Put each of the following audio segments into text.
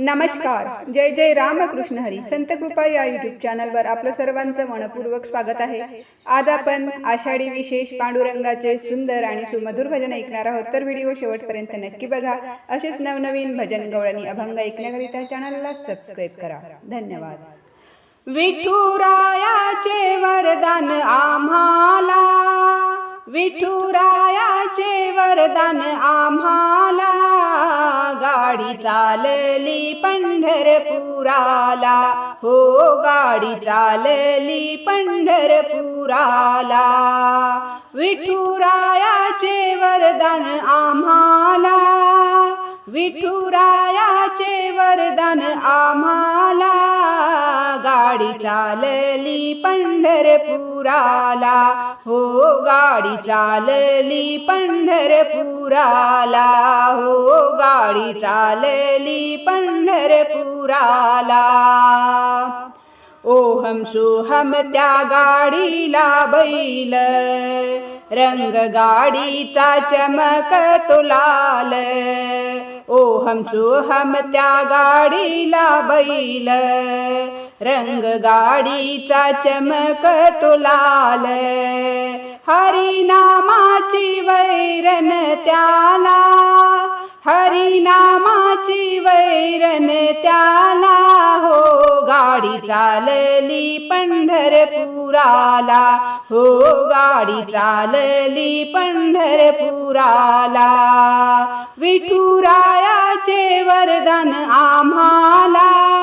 नमस्कार. जय जय रामकृष्ण हरी. संत कृपा या युट्यूब चॅनलवर आपलं सर्वांचं मनपूर्वक स्वागत आहे. आज आपण आषाढी विशेष पांडुरंगाचे सुंदर आणि सुमधुर भजन ऐकणार आहोत. तर व्हिडिओ शेवटपर्यंत नक्की बघा. असेच नवनवीन भजन गवळणी अभंग ऐकण्याकरिता चॅनलला सबस्क्राईब करा. धन्यवाद. विठुरायाचे वरदान आम्हाला. विठुरा विठुरायाचे वरदान आम्हाला. गाडी चालली पंढरपुराला. हो गाडी चालली पंढरपुराला. विठुरायाचे वरदान आम्हाला. विठुरायाचे वरदान आम्हाला. गाडी चालली पंढरपुराला. हो गाडी चालली पंढरपुराला. हो गाडी चालली पंढरपुराला. ओहम सोहम त्या गाडीला बैल रंग गाडीचा चमक तुलाल. ओहम सोहम त्या गाडीला बैल रंग गाडीचा चमक तुलाल हरिनामाची वैरन त्याला. हरिनामाची वैरन त्याला. हो गाडी चालली पंढरपुराला. हो गाडी चालली पंढरपुराला. विठुरायाचे वरदान आम्हाला.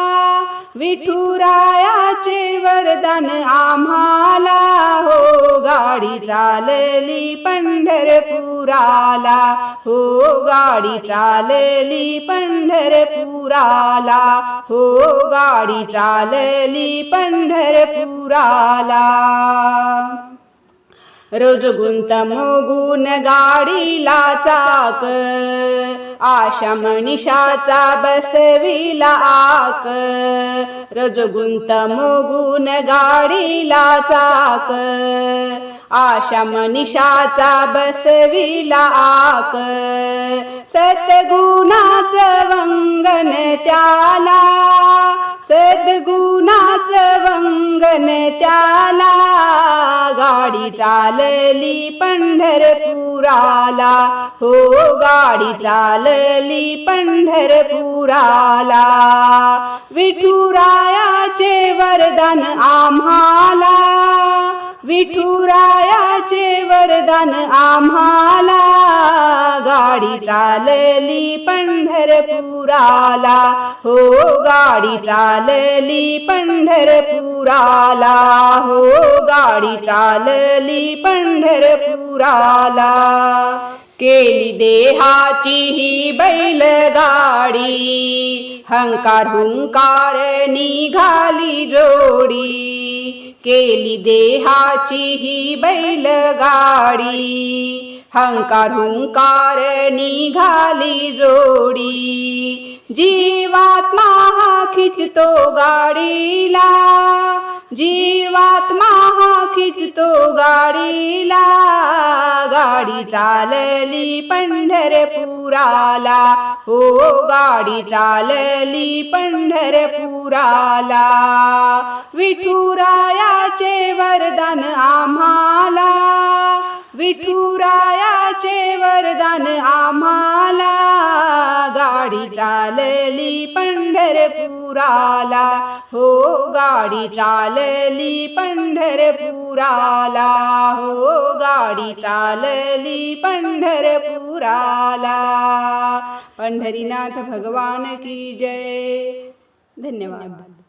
विठुरायाचे वरदान आम्हाला हो गाडी चालली पंढरपुराला. हो गाडी चालली पंढरपुराला. हो गाडी चालली पंढरपुराला. रोज गुंत मोगून गाडीला चाक आशा मनिषाचा बसविला आक रोज गुंत मोगून गाडीला चाक आशा मनिषाचा बसविला आक सद्गुणाच वंगन त्याला सद्गुणाच वंगन त्याला. गाडी चालली पंढरपुराला. हो गाडी चालली पंढरपुराला. विठुरायाचे वरदान आम्हाला. विठुरायाचे वरदान आम्हाला. गाडी चालली पंढरपुराला. हो गाडी चालली पंढरपुराला. हो गाडी चालली पंढरपुराला. केली देहाची ही बैलगाडी. हंकार हुंकार निघाली जोडी. केली देहाची ही बैलगाडी. हंकार हुंकार निघाली जोडी. जीवात्मा खिचतो गाडीला. जीवात्मा हा खिचतो गाडीला. गाडी चालली पंढरपुराला. हो, हो गाडी चालली पंढरपुराला. विठुरायाचे वरदान आम्हाला. विठुरायाचे वरदान आम्हाला. गाडी चालली पंढरपुराला. हो गाडी चालली पंढरपुराला. हो गाडी चालली पंढरपुराला. पंढरीनाथ भगवान की जय. धन्यवाद.